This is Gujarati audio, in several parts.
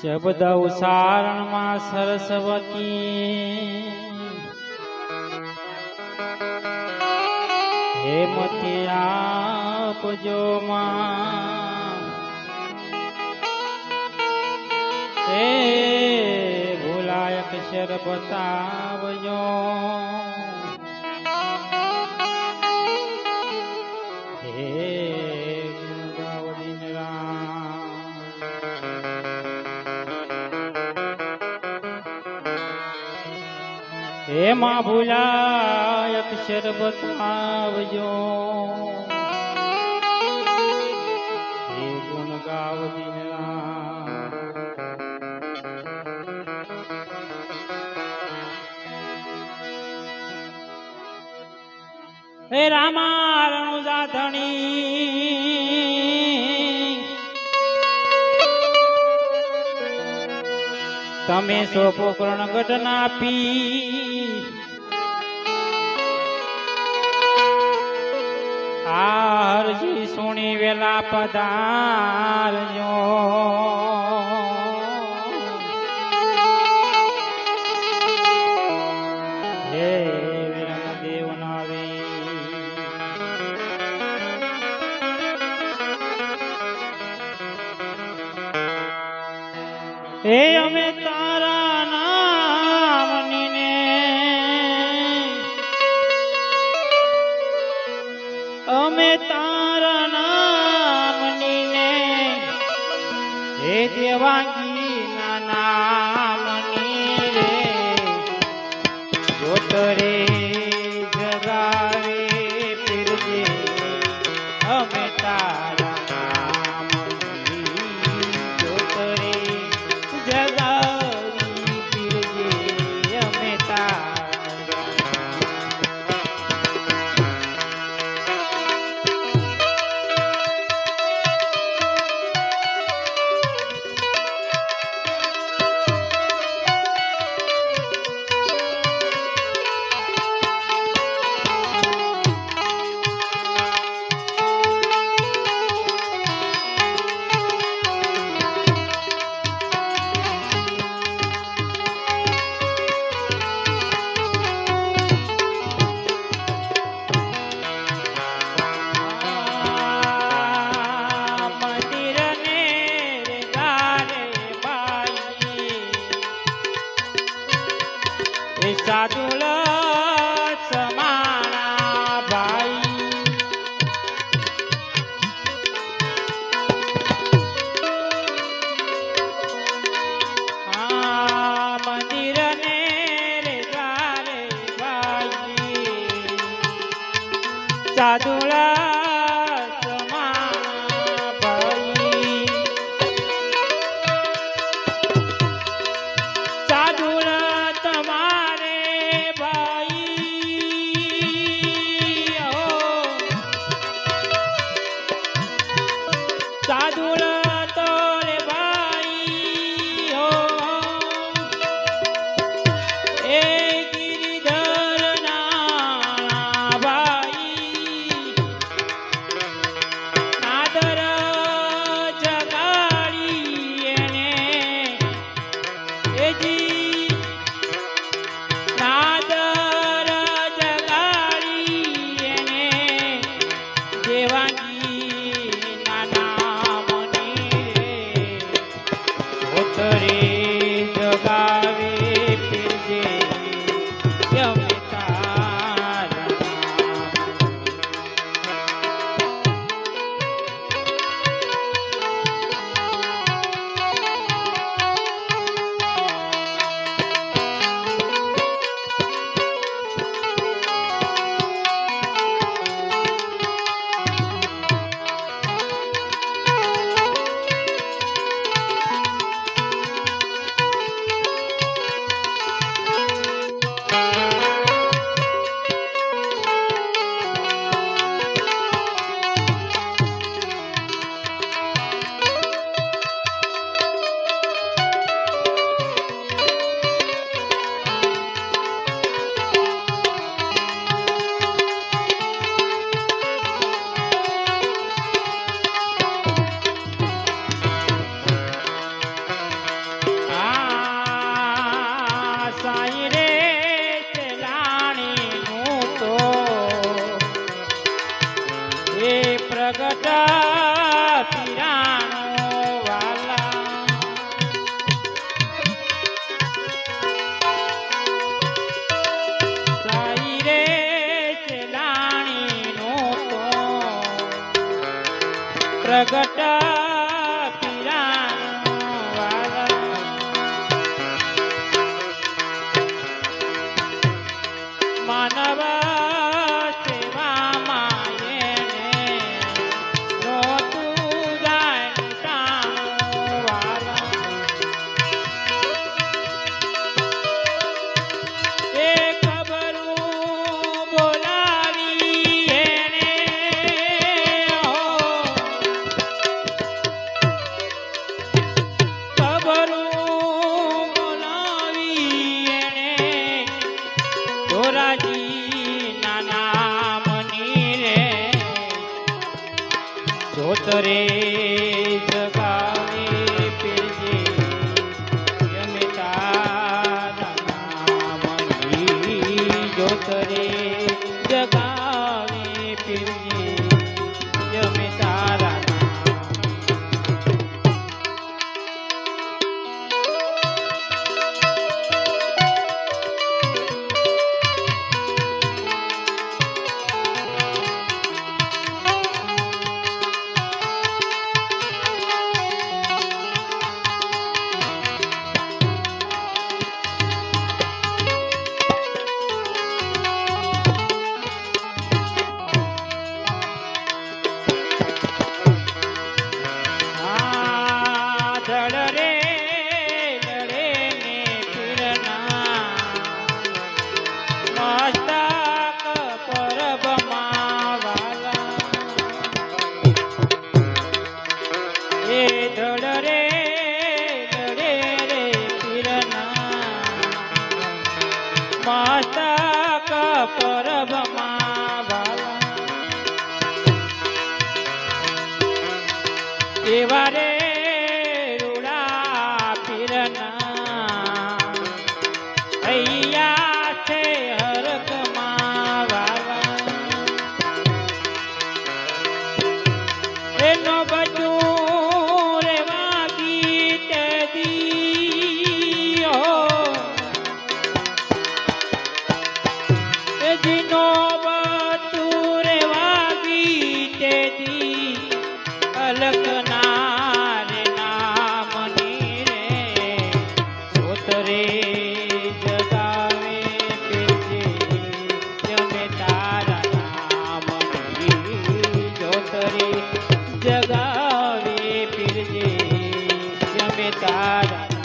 શબ્દ ઉચ્ચારણમાં સરસ્વતી. હેમતી આપજો માં. એ ભૂલાયક શર બતાવજો એમાં ભૂલાય અક્ષર બતાવજો ગુણ ગાવ હે રામા રણુજા તમે સોપો કરણ ઘટના પી આ હરજી સુણી વેલા પધારજો. তোরে চাদরা નામની જોતરે राजा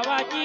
ಬಾಬಾಜಿ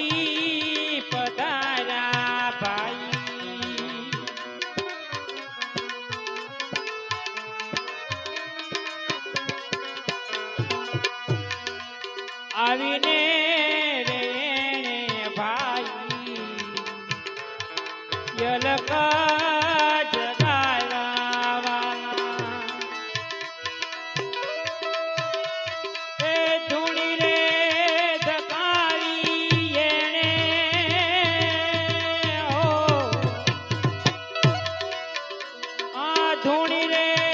ધૂણી રે.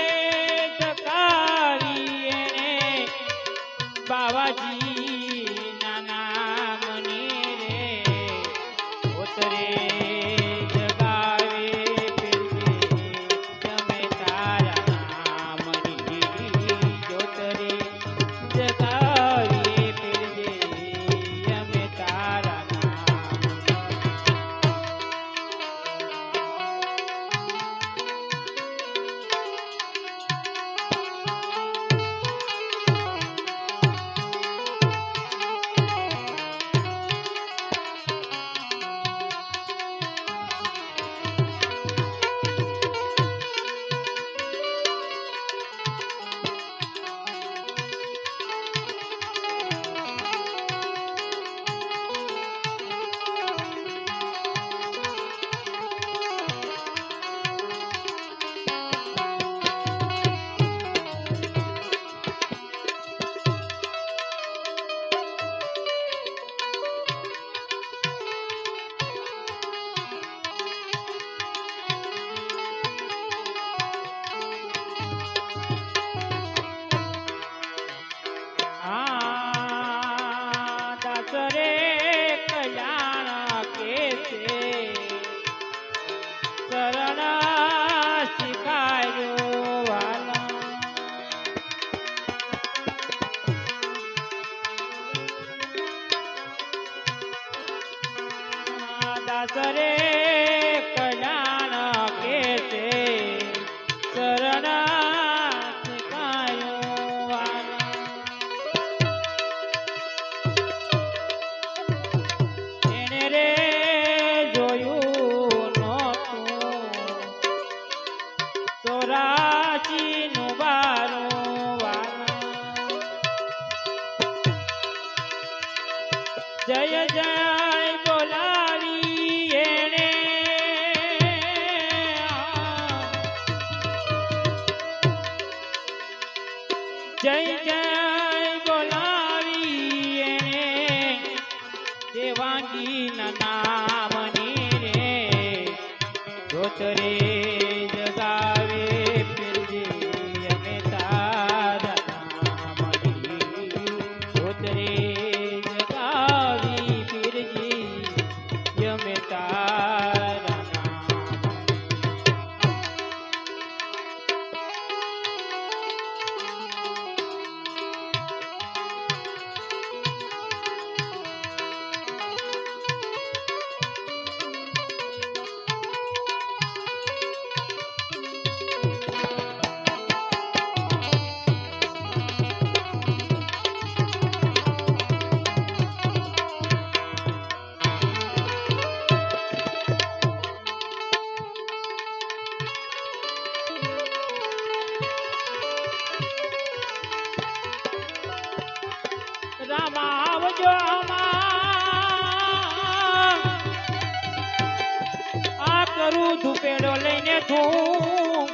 તું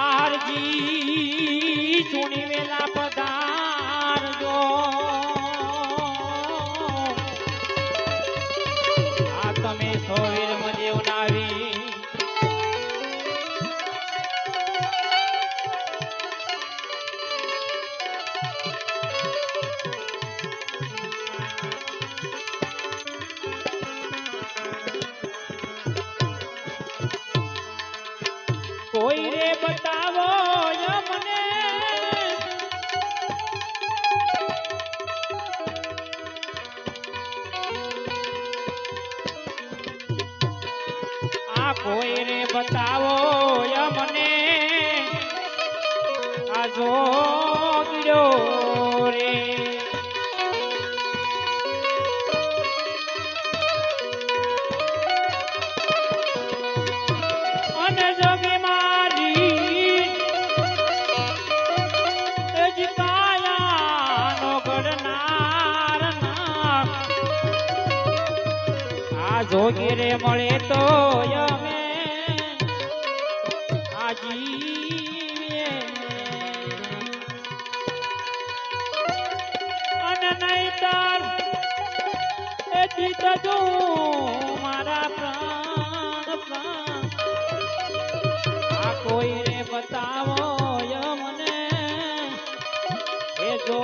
આરજી ચૂણી વેલા પધારજો. આ તમે સોવીર મદેવ નાવી જોગી રે મળે તો અમે આ જીવીએ અને નહીંતર એ જીત તું મારા પ્રાણ પ્રાણ. આ કોઈને બતાવો મને. એ જો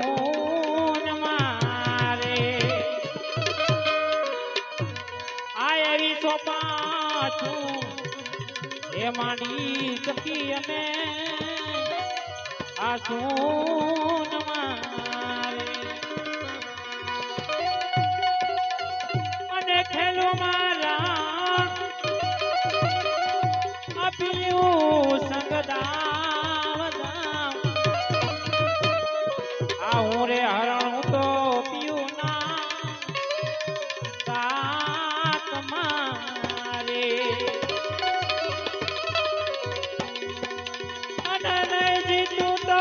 આ મારે. આ એવી માની ચકી અને આ સૂન મારે. અને ખેલો મારા આપ્યું સંગદાવદામ રે હરણ તો પીયું ના. સાત મારે. નહીં તો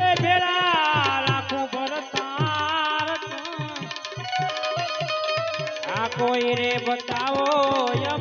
એ ભેળા રાખું ભરતાર આ કોઈ રે બતાવો ય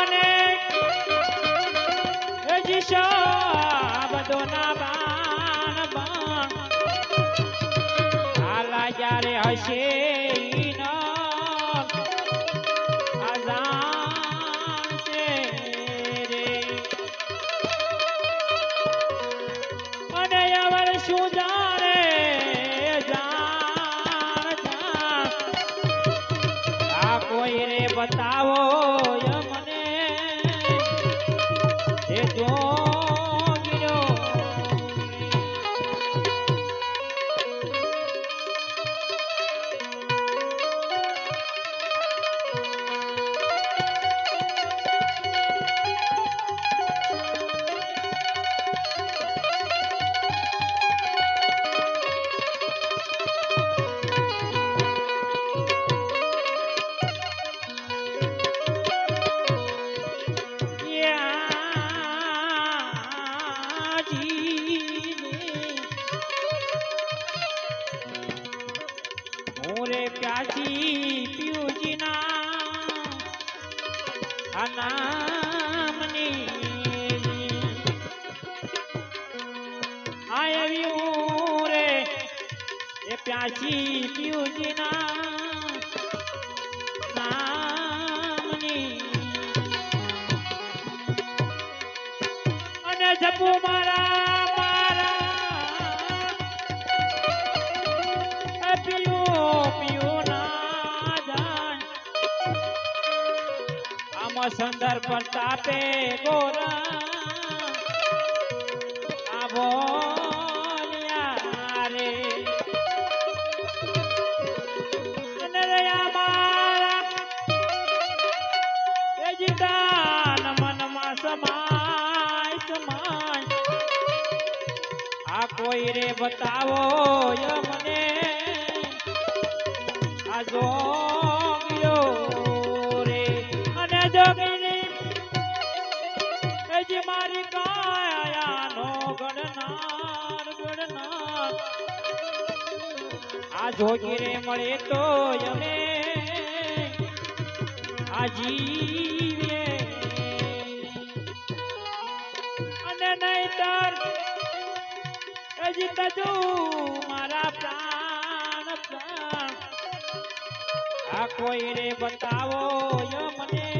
મને. હજી શબ્દોના બાણ બાણ. આલા હશે? પ્યાસી પિયુજીના નામની. અને જપુ મારા આમાં પ્રતાપે પર તાપે ગોરા આવો રે. મનમાં સમાય સમાય. આ કોઈ રે બતાવો મને આ જોગીયો આ જોગી રે મળે તો અમે આજીવે. અને નહીતર હજી તજુ મારા પ્રાણ પ્રાણ. આ કોઈ રે બતાવો મને